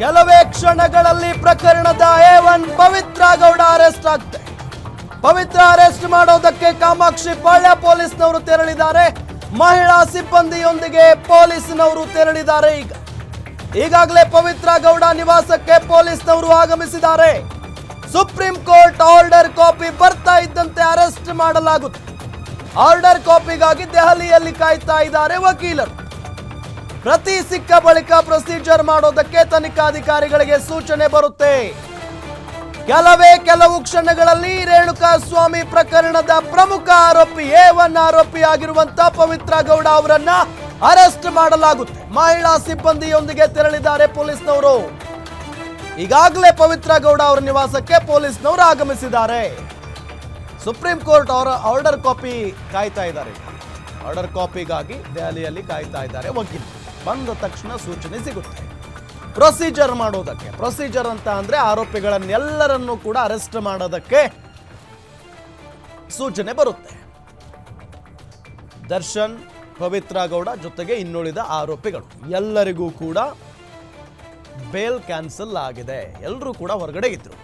ಕೆಲವೇ ಕ್ಷಣಗಳಲ್ಲಿ ಪ್ರಕರಣದ A one Pavithra Gowda arrest ಆಗ್ತೆ Pavithra arrest ಮಾಡೋದಕ್ಕೆ ಕಾಮಾಕ್ಷಿ ಪಾಳ್ಯ ಪೊಲೀಸ್ನವರು ತೆರಳಿದ್ದಾರೆ. ಮಹಿಳಾ ಸಿಬ್ಬಂದಿಯೊಂದಿಗೆ ಪೊಲೀಸ್ನವರು ತೆರಳಿದ್ದಾರೆ ಈಗ. ಈಗಾಗಲೇ ಪವಿತ್ರ ಗೌಡ ನಿವಾಸಕ್ಕೆ ಪೊಲೀಸ್ನವರು ಆಗಮಿಸಿದ್ದಾರೆ. ಸುಪ್ರೀಂ ಕೋರ್ಟ್ ಆರ್ಡರ್ ಕಾಪಿ ಬರ್ತಾ ಇದ್ದಂತೆ ಅರೆಸ್ಟ್ ಮಾಡಲಾಗುತ್ತೆ ಆರ್ಡರ್ ಕಾಪಿಗಾಗಿ ದೆಹಲಿಯಲ್ಲಿ ಕಾಯ್ತಾ ಇದ್ದಾರೆ ವಕೀಲರು. ಪ್ರತಿ ಸಿಕ್ಕ ಬಳಿಕ ಪ್ರೊಸೀಜರ್ ಮಾಡೋದಕ್ಕೆ ತನಿಖಾಧಿಕಾರಿಗಳಿಗೆ ಸೂಚನೆ ಬರುತ್ತೆ. ಕೆಲವೇ ಕೆಲವು ಕ್ಷಣಗಳಲ್ಲಿ ರೇಣುಕಾ ಸ್ವಾಮಿ ಪ್ರಕರಣದ ಪ್ರಮುಖ ಆರೋಪಿ ಎ ಒನ್ ಆರೋಪಿ ಆಗಿರುವಂತ ಪವಿತ್ರ ಗೌಡ ಅವರನ್ನ ಅರೆಸ್ಟ್ ಮಾಡಲಾಗುತ್ತೆ. ಮಹಿಳಾ ಸಿಬ್ಬಂದಿಯೊಂದಿಗೆ ತೆರಳಿದ್ದಾರೆ ಪೊಲೀಸ್ನವರು. ಈಗಾಗಲೇ ಪವಿತ್ರ ಗೌಡ ಅವರ ನಿವಾಸಕ್ಕೆ ಪೊಲೀಸ್ನವರು ಆಗಮಿಸಿದ್ದಾರೆ. ಸುಪ್ರೀಂ ಕೋರ್ಟ್ ಅವರ ಆರ್ಡರ್ ಕಾಪಿ ಕಾಯ್ತಾ ಇದ್ದಾರೆ. ಆರ್ಡರ್ ಕಾಪಿಗಾಗಿ ದೆಹಲಿಯಲ್ಲಿ ಕಾಯ್ತಾ ಇದ್ದಾರೆ ವಕೀಲರು ಬಂದ ತಕ್ಷಣ ಸೂಚನೆ ಸಿಗುತ್ತೆ. ಪ್ರೊಸೀಜರ್ ಮಾಡೋದಕ್ಕೆ. ಪ್ರೊಸೀಜರ್ ಅಂತ ಅಂದ್ರೆ ಆರೋಪಿಗಳನ್ನೆಲ್ಲರನ್ನೂ ಕೂಡ ಅರೆಸ್ಟ್ ಮಾಡೋದಕ್ಕೆ ಸೂಚನೆ ಬರುತ್ತೆ. ದರ್ಶನ್, ಪವಿತ್ರ ಗೌಡ ಜೊತೆಗೆ ಇನ್ನುಳಿದ ಆರೋಪಿಗಳು. ಎಲ್ಲರಿಗೂ ಕೂಡ ಬೇಲ್ ಕ್ಯಾನ್ಸಲ್ ಆಗಿದೆ. ಎಲ್ಲರೂ ಕೂಡ ಹೊರಗಡೆ ಇದ್ರು.